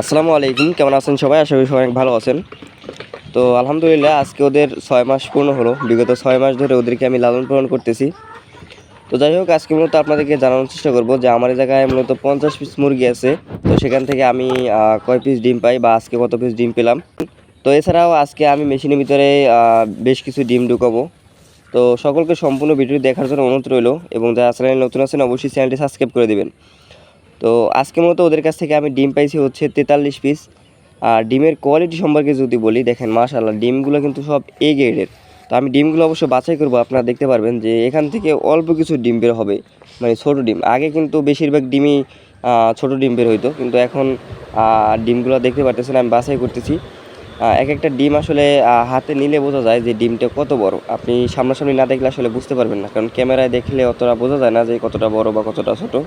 আসসালামু আলাইকুম, কেমন আছেন সবাই? আশা করি সবাই অনেক ভালো আছেন। তো আলহামদুলিল্লাহ, আজকে ওদের ছয় মাস পূর্ণ হলো। বিগত ছয় মাস ধরে ওদেরকে আমি লালন পালন করতেছি। তো যাই হোক, আজকে মূলত আপনাদেরকে জানানোর চেষ্টা করব যে আমার জায়গায় মূলত পঞ্চাশ পিস মুরগি আছে। তো সেখান থেকে আমি কয় পিস ডিম পাই বা আজকে কত পিস ডিম পেলাম। তো এছাড়াও আজকে আমি মেশিনের ভিতরে বেশ কিছু ডিম ঢুকাবো। তো সকলকে সম্পূর্ণ ভিডিও দেখার জন্য অনুরোধ রইল এবং যারা চ্যানেলে নতুন আছেন, অবশ্যই চ্যানেলটি সাবস্ক্রাইব করে দেবেন। তো আজকে মতো ওদের কাছ থেকে আমি ডিম পাইছি হচ্ছে তেতাল্লিশ পিস আর ডিমের কোয়ালিটি সম্পর্কে যদি বলি, দেখেন মাশাল্লাহ ডিমগুলো কিন্তু সব এ গ্রেডের তো আমি ডিমগুলো অবশ্য বাছাই করব, আপনারা দেখতে পারবেন যে এখান থেকে অল্প কিছু ডিম বের হবে মানে ছোটো ডিম। আগে কিন্তু বেশিরভাগ ডিমই ছোটো ডিম বের হইতো, কিন্তু এখন ডিমগুলো দেখতে পারতেছেন, আমি বাছাই করতেছি। এক একটা ডিম আসলে হাতে নিলে বোঝা যায় যে ডিমটা কত বড়। আপনি সামনাসামনি না দেখলে আসলে বুঝতে পারবেন না, কারণ ক্যামেরায় দেখলে অতটা বোঝা যায় না যে কতটা বড় বা কতটা ছোটো।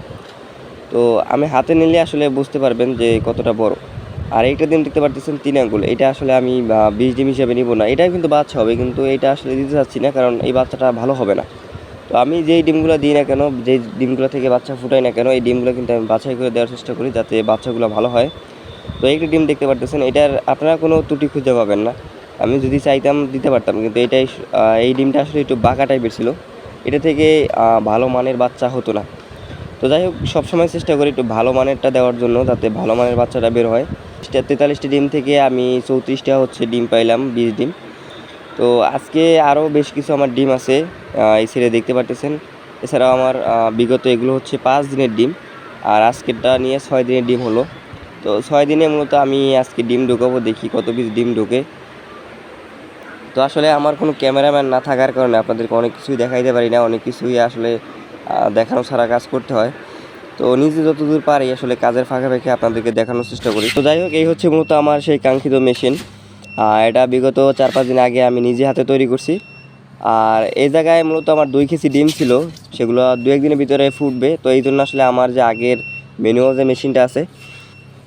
তো আমি হাতে নিলে আসলে বুঝতে পারবেন যে কতটা বড়। আর এইটা ডিম দেখতে পারতেছেন তিন আঙ্গুল। এটা আসলে আমি বিশ ডিম হিসাবে নিব না। এটাও কিন্তু বাচ্চা হবে, কিন্তু এটা আসলে দিতে চাচ্ছি না, কারণ এই বাচ্চাটা ভালো হবে না। তো আমি যেই ডিমগুলো দিই না কেন, যেই ডিমগুলো থেকে বাচ্চা ফুটাই না কেন, এই ডিমগুলো কিন্তু আমি বাছাই করে দেওয়ার চেষ্টা করি, যাতে বাচ্চাগুলো ভালো হয়। তো একটি ডিম দেখতে পারতেছেন, এটার আপনারা কোনো ত্রুটি খুঁজে পাবেন না। আমি যদি চাইতাম দিতে পারতাম, কিন্তু এটাই এই ডিমটা আসলে একটু বাঁকা টাইপের ছিল। এটা থেকে ভালো মানের বাচ্চা হতো না। তো যাই হোক, সবসময় চেষ্টা করি একটু ভালো মানেরটা দেওয়ার জন্য যাতে ভালো মানের বাচ্চাটা বের হয়। তেতাল্লিশটি ডিম থেকে আমি চৌত্রিশটা হচ্ছে ডিম পাইলাম, বিশ ডিম। তো আজকে আরও বেশ কিছু আমার ডিম আছে এই ছেড়ে দেখতে পারতেছেন। এছাড়াও আমার বিগত এগুলো হচ্ছে পাঁচ দিনের ডিম, আর আজকেরটা নিয়ে ছয় দিনের ডিম হলো। তো ছয় দিনে মূলত আমি আজকে ডিম ঢুকাবো, দেখি কত পিস ডিম ঢোকে। তো আসলে আমার কোনো ক্যামেরাম্যান না থাকার কারণে আপনাদেরকে অনেক কিছুই দেখাইতে পারি না, অনেক কিছুই আসলে দেখানো ছাড়া কাজ করতে হয়। তো নিজে যতদূর পারি আসলে কাজের ফাঁকে ফাঁকে আপনাদেরকে দেখানোর চেষ্টা করি। তো যাই হোক, এই হচ্ছে মূলত আমার সেই কাঙ্ক্ষিত মেশিন। এটা বিগত চার পাঁচ দিন আগে আমি নিজে হাতে তৈরি করছি। আর এই জায়গায় মূলত আমার দুই কেজি ডিম ছিল, সেগুলো দু একদিনের ভিতরে ফুটবে। তো এই জন্য আসলে আমার যে আগের ম্যানুয়াল যে মেশিনটা আছে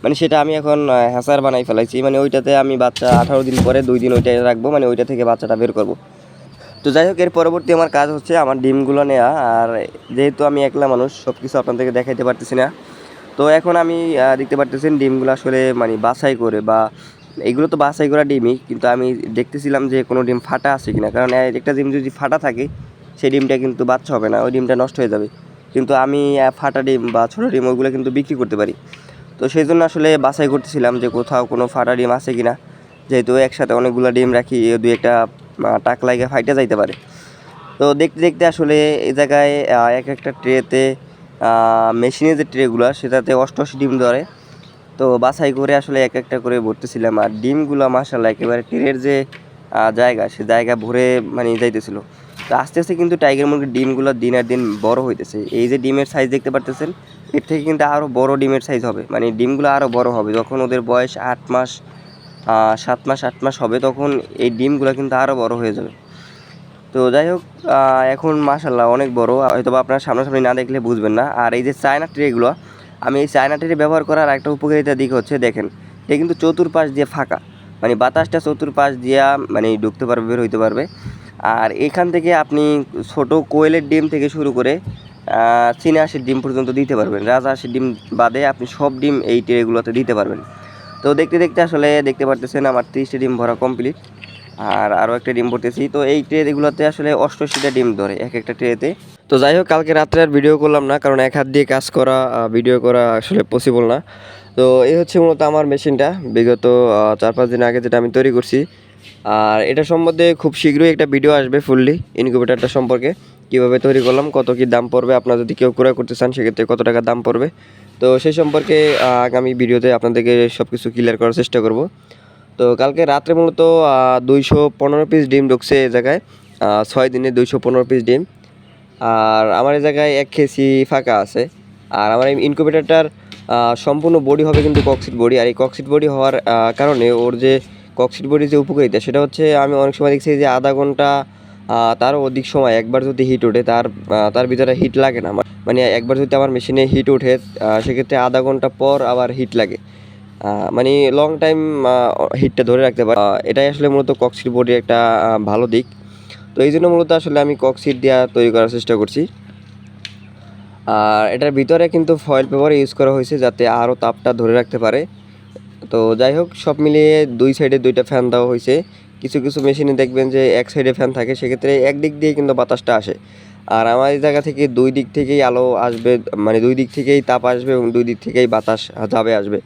মানে সেটা আমি এখন হ্যাসার বানাই ফেলাইছি। মানে ওইটাতে আমি বাচ্চা আঠারো দিন পরে, দুই দিন ওইটাই রাখব। মানে ওইটা থেকে বাচ্চাটা বের করব। তো যাই হোক, এর পরবর্তী আমার কাজ হচ্ছে আমার ডিমগুলো নেওয়া আর যেহেতু আমি একলা মানুষ সব কিছু আপনাদেরকে দেখাইতে পারতেছি না। তো এখন আমি দেখতে পারতেছেন ডিমগুলো আসলে মানে বাছাই করে বা এগুলো তো বাছাই করা ডিমই, কিন্তু আমি দেখতেছিলাম যে কোনো ডিম ফাটা আছে কিনা। কারণ একটা ডিম যদি ফাটা থাকে, সেই ডিমটা কিন্তু বাচ্চা হবে না, ওই ডিমটা নষ্ট হয়ে যাবে। কিন্তু আমি ফাটা ডিম বা ছোটো ডিম, ওগুলো কিন্তু বিক্রি করতে পারি। তো সেই জন্য আসলে বাছাই করতেছিলাম যে কোথাও কোনো ফাটা ডিম আছে কিনা। যেহেতু একসাথে অনেকগুলো ডিম রাখি, দুই একটা টাক লাগে ফাইটে যাইতে পারে। তো দেখতে দেখতে আসলে এই জায়গায় এক একটা ট্রেতে মেশিনের যে ট্রেগুলো, সেটাতে অষ্টআশি ডিম ধরে। তো বাছাই করে আসলে এক একটা করে ভরতেছিলাম আর ডিমগুলো মাসাল্লাহ একেবারে ট্রের যে জায়গা, সে জায়গা ভরে মানে যাইতেছিল। তো আস্তে আস্তে কিন্তু টাইগার মুরগির ডিমগুলো দিন আর দিন বড় হইতেছে। এই যে ডিমের সাইজ দেখতে পারতেছেন, এর থেকে কিন্তু আরও বড় ডিমের সাইজ হবে। মানে ডিমগুলো আরও বড় হবে। যখন ওদের বয়স আট মাস সাত মাস, আট মাস হবে তখন এই ডিমগুলো কিন্তু আরও বড় হয়ে যাবে। তো যাই হোক এখন মাশাল্লাহ অনেক বড়। হয়তো বা আপনারা সামনাসামনি না দেখলে বুঝবেন না। আর এই যে চায়না ট্রেগুলো আমি এই চায়না ট্রে ব্যবহার করার একটা উপকারিতা দিক হচ্ছে, দেখেন এটা কিন্তু চতুর্পাশ দিয়ে ফাঁকা। মানে বাতাসটা চতুর্পাশ দিয়া মানে ঢুকতে পারবে, বের হইতে পারবে। আর এখান থেকে আপনি ছোট কোয়েলের ডিম থেকে শুরু করে চীনা হাঁসের ডিম পর্যন্ত দিতে পারবেন। রাজা হাঁসের ডিম বাদে আপনি সব ডিম এই ট্রেগুলোতে দিতে পারবেন। তো দেখতে দেখতে আসলে দেখতে পারতেছেন আমার ত্রিশটি ডিম ভরা কমপ্লিট আর আরও একটা ডিম ভরতেছি তো এই ট্রেগুলোতে আসলে অষ্টআশিটা ডিম ধরে এক একটা ট্রেতে তো। যাই হোক, কালকে রাত্রে আর ভিডিও করলাম না, কারণ এক হাত দিয়ে কাজ করা ভিডিও করা আসলে পসিবল না। তো এই হচ্ছে মূলত আমার মেশিনটা বিগত চার পাঁচ দিন আগে যেটা আমি তৈরি করছি। আর এটা সম্বন্ধে খুব শীঘ্রই একটা ভিডিও আসবে ফুললি ইনকিউবেটারটা সম্পর্কে। কীভাবে তৈরি করলাম কত কী দাম পড়বে আপনারা যদি কেউ ক্রয় করতে চান সেক্ষেত্রে কত টাকা দাম পড়বে। তো সেই সম্পর্কে আগামী ভিডিওতে আপনাদেরকে সব কিছু ক্লিয়ার করার চেষ্টা করব। তো কালকে রাত্রে মূলত দুইশো পনেরো পিস ডিম ঢুকছে এই জায়গায় ছয় দিনে দুইশো পনেরো পিস ডিম। আর আমার এই জায়গায় এক কেসি ফাঁকা আছে। আর আমার এই ইনকিউবেটারটার আহ, সম্পূর্ণ বডি হবে কিন্তু কক্সিট বডি আর এই কক্সিট বডি হওয়ার কারণে ওর যে কক্সিট বডির যে উপকারিতা সেটা হচ্ছে আমি অনেক সময় দেখছি যে আধা ঘণ্টা তারও অধিক সময় একবার যদি হিট ওঠে, তার তার ভিতরে হিট লাগে না আমার- মানে একবার যদি আমার মেশিনে হিট ওঠে সেক্ষেত্রে আধা ঘণ্টা পর আবার হিট লাগে। মানে লং টাইম হিটটা ধরে রাখতে পারে। এটাই আসলে মূলত কক্সিট বডির একটা ভালো দিক। তো এই জন্য মূলত আসলে আমি কক্সিট দেওয়া তৈরি করার চেষ্টা করছি। আর এটার ভিতরে কিন্তু ফয়েল পেপার ইউজ করা হয়েছে যাতে আরও তাপটা ধরে রাখতে পারে। তো যাই হোক, সব মিলিয়ে দুই সাইডে দুইটা ফ্যান দেওয়া হয়েছে। কিছু কিছু মেশিনে দেখবেন যে এক সাইডে ফ্যান থাকে, সেক্ষেত্রে এক দিক দিয়ে কিন্তু বাতাসটা আসে। আর আমার এই জায়গা থেকে দুই দিক থেকেই আলো আসবে মানে দুই দিক থেকেই তাপ আসবে এবং দুই দিক থেকেই বাতাস যাবে, আসবে।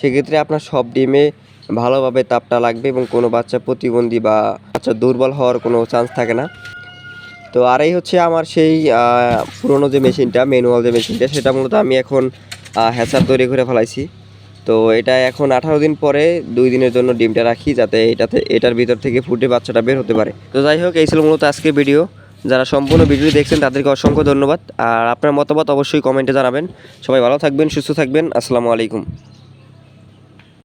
সেক্ষেত্রে আপনার সব ডিমে ভালোভাবে তাপটা লাগবে এবং কোনো বাচ্চা প্রতিবন্ধী বা বাচ্চা দুর্বল হওয়ার কোনো চান্স থাকে না। তো আর এই হচ্ছে আমার সেই পুরোনো যে মেশিনটা ম্যানুয়াল যে মেশিনটা, সেটা মূলত আমি এখন হ্যাচার তৈরি করে ফেলাইছি। তো এটা এখন আঠারো দিন পরে দুই দিনের জন্য ডিমটা রাখি যাতে এটাতে, এটার ভিতর থেকে ফুটে বাচ্চাটা বের হতে পারে। তো যাই হোক, এই ছিল মূলত আজকে ভিডিও যারা সম্পূর্ণ ভিডিও দেখছেন, তাদেরকে অসংখ্য ধন্যবাদ। আর আপনার মতামত অবশ্যই কমেন্টে জানাবেন। সবাই ভালো থাকবেন, সুস্থ থাকবেন। আসসালামু আলাইকুম।